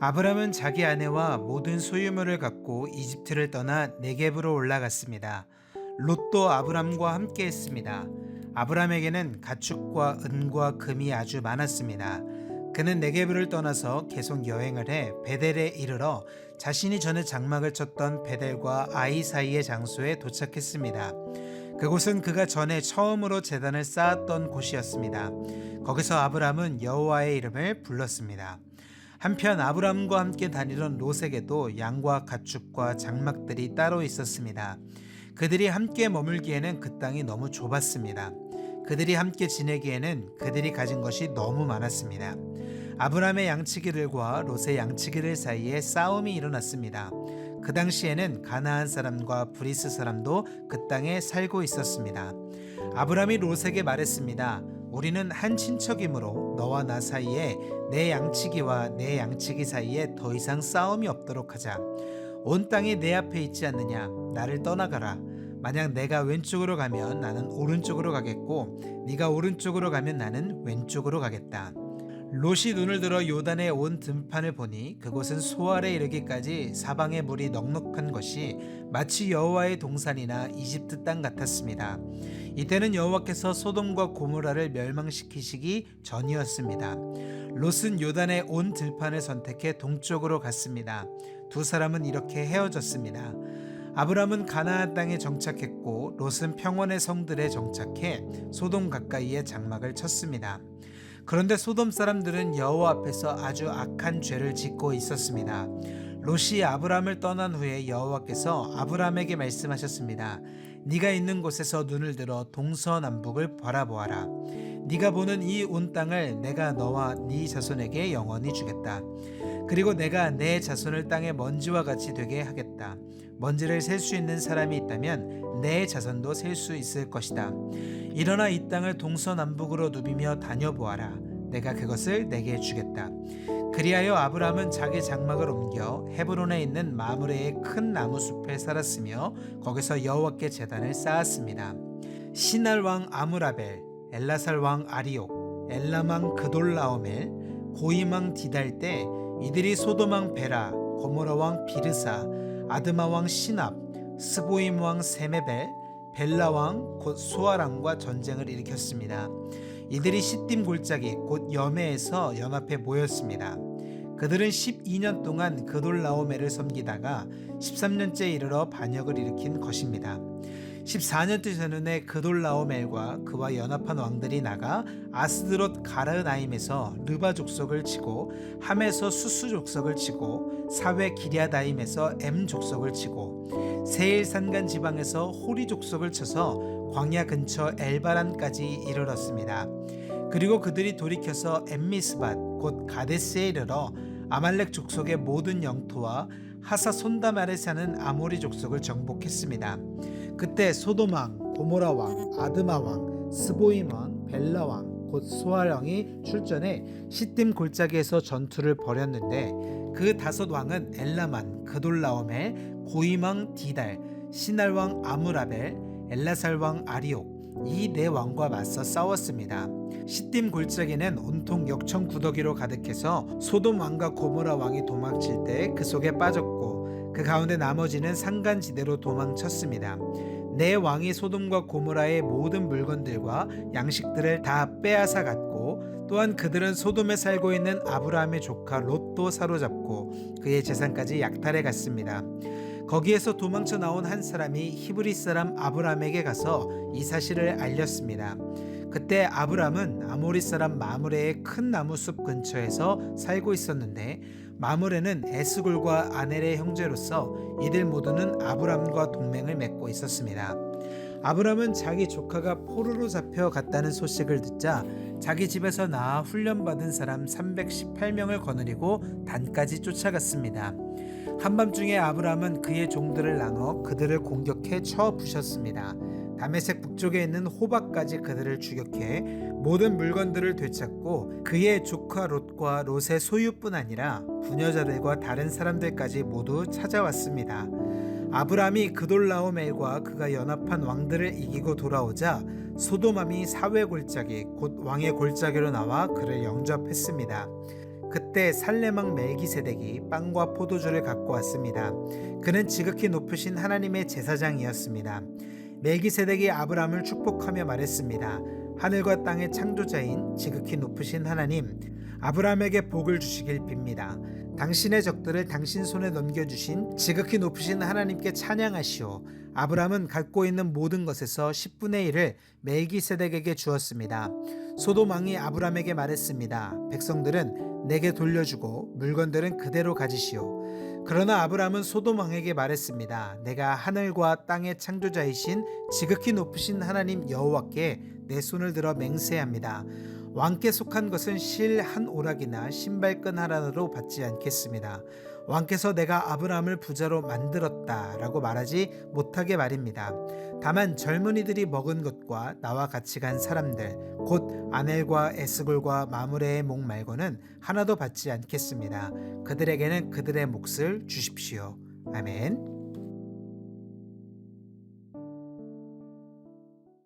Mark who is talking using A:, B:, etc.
A: 아브람은 자기 아내와 모든 소유물을 갖고 이집트를 떠나 네겝으로 올라갔습니다. 롯도 아브람과 함께 했습니다. 아브람에게는 가축과 은과 금이 아주 많았습니다. 그는 네겝을 떠나서 계속 여행을 해 베델에 이르러 자신이 전에 장막을 쳤던 베델과 아이 사이의 장소에 도착했습니다. 그곳은 그가 전에 처음으로 제단을 쌓았던 곳이었습니다. 거기서 아브람은 여호와의 이름을 불렀습니다. 한편 아브람과 함께 다니던 롯에게도 양과 가축과 장막들이 따로 있었습니다. 그들이 함께 머물기에는 그 땅이 너무 좁았습니다. 그들이 함께 지내기에는 그들이 가진 것이 너무 많았습니다. 아브람의 양치기들과 롯의 양치기들 사이에 싸움이 일어났습니다. 그 당시에는 가나안 사람과 브리스 사람도 그 땅에 살고 있었습니다. 아브람이 롯에게 말했습니다. 우리는 한 친척이므로 너와 나 사이에 내 양치기와 내 양치기 사이에 더 이상 싸움이 없도록 하자. 온 땅이 내 앞에 있지 않느냐? 나를 떠나가라. 만약 내가 왼쪽으로 가면 나는 오른쪽으로 가겠고 네가 오른쪽으로 가면 나는 왼쪽으로 가겠다. 롯이 눈을 들어 요단의 온 등판을 보니 그곳은 소알에 이르기까지 사방의 물이 넉넉한 것이 마치 여호와의 동산이나 이집트 땅 같았습니다. 이때는 여호와께서 소돔과 고모라를 멸망시키시기 전이었습니다. 롯은 요단의 온 들판을 선택해 동쪽으로 갔습니다. 두 사람은 이렇게 헤어졌습니다. 아브람은 가나안 땅에 정착했고 롯은 평원의 성들에 정착해 소돔 가까이에 장막을 쳤습니다. 그런데 소돔 사람들은 여호와 앞에서 아주 악한 죄를 짓고 있었습니다. 롯이 아브람을 떠난 후에 여호와께서 아브람에게 말씀하셨습니다. 네가 있는 곳에서 눈을 들어 동서남북을 바라보아라. 네가 보는 이 온 땅을 내가 너와 네 자손에게 영원히 주겠다. 그리고 내가 내 자손을 땅의 먼지와 같이 되게 하겠다. 먼지를 셀 수 있는 사람이 있다면 내 자손도 셀 수 있을 것이다. 일어나 이 땅을 동서남북으로 누비며 다녀보아라. 내가 그것을 내게 주겠다. 그리하여 아브람은 자기 장막을 옮겨 헤브론에 있는 마므레의 큰 나무 숲에 살았으며 거기서 여호와께 제단을 쌓았습니다. 시날 왕 아므라벨, 엘라살 왕 아리옥, 엘람왕 그돌라오멜, 왕 디달 때 이들이 소돔 왕 베라, 고모라 왕 비르사, 아드마 왕 시납, 스보임 왕 세메벨, 벨라 왕 곧 수아랑과 전쟁을 일으켰습니다. 이들이 시딤 골짜기 곧 여메에서 연합해 모였습니다. 그들은 12년 동안 그돌라오메를 섬기다가 13년째 이르러 반역을 일으킨 것입니다. 14년째 전후에 그돌라오멜과 그와 연합한 왕들이 나가 아스드롯 가르나임에서 르바 족속을 치고 함에서 수수 족속을 치고 사회 기리아다임에서 엠 족속을 치고 세일 산간 지방에서 호리 족속을 쳐서 광야 근처 엘바란까지 이르렀습니다. 그리고 그들이 돌이켜서 엠미스밭 곧 가데스에 이르러 아말렉 족속의 모든 영토와 하사 아래 사는 아모리 족속을 정복했습니다. 그때 소돔 왕, 고모라 왕, 아드마 왕, 스보임 왕, 벨라 왕, 곧 소알 왕이 출전해 시딤 골짜기에서 전투를 벌였는데 그 다섯 왕은 엘라만, 그돌라오멜, 고임 왕 디달, 시날 왕 아무라벨, 엘라살 왕 아리옥 이네 왕과 맞서 싸웠습니다. 시딤 골짜기는 온통 역청 구더기로 가득해서 소돔 왕과 고모라 왕이 도망칠 때 그 속에 빠졌고 그 가운데 나머지는 산간지대로 도망쳤습니다. 네 왕이 소돔과 고모라의 모든 물건들과 양식들을 다 빼앗아 갔고 또한 그들은 소돔에 살고 있는 아브라함의 조카 롯도 사로잡고 그의 재산까지 약탈해 갔습니다. 거기에서 도망쳐 나온 한 사람이 히브리 사람 아브람에게 가서 이 사실을 알렸습니다. 그때 아브람은 아모리 사람 마므레의 큰 나무 숲 근처에서 살고 있었는데 마므레는 에스골과 아넬의 형제로서 이들 모두는 아브람과 동맹을 맺고 있었습니다. 아브람은 자기 조카가 포로로 잡혀 갔다는 소식을 듣자 자기 집에서 나아 훈련받은 사람 318명을 거느리고 단까지 쫓아갔습니다. 한밤중에 아브람은 그의 종들을 나눠 그들을 공격해 쳐 부셨습니다. 다메섹 북쪽에 있는 호박까지 그들을 추격해 모든 물건들을 되찾고 그의 조카 롯과 롯의 소유뿐 아니라 부녀자들과 다른 사람들까지 모두 찾아왔습니다. 아브람이 그돌라오멜과 그가 연합한 왕들을 이기고 돌아오자 소도맘이 사회 골짜기 곧 왕의 골짜기로 나와 그를 영접했습니다. 그때 살레망 멜기세덱이 빵과 포도주를 갖고 왔습니다. 그는 지극히 높으신 하나님의 제사장이었습니다. 멜기세덱이 아브라함을 축복하며 말했습니다. 하늘과 땅의 창조자인 지극히 높으신 하나님, 아브라함에게 복을 주시길 빕니다. 당신의 적들을 당신 손에 넘겨주신 지극히 높으신 하나님께 찬양하시오. 아브라함은 갖고 있는 모든 것에서 10분의 1을 멜기세덱에게 주었습니다. 소돔 왕이 아브라함에게 말했습니다. 백성들은 내게 돌려주고 물건들은 그대로 가지시오. 그러나 아브라함은 소돔 왕에게 말했습니다. 내가 하늘과 땅의 창조자이신 지극히 높으신 하나님 여호와께 내 손을 들어 맹세합니다. 왕께 속한 것은 실 한 오락이나 신발끈 하나로 받지 않겠습니다. 왕께서 내가 아브라함을 부자로 만들었다 라고 말하지 못하게 말입니다. 다만 젊은이들이 먹은 것과 나와 같이 간 사람들 곧 아넬과 에스골과 마무레의 목 말고는 하나도 받지 않겠습니다. 그들에게는 그들의 몫을 주십시오. 아멘.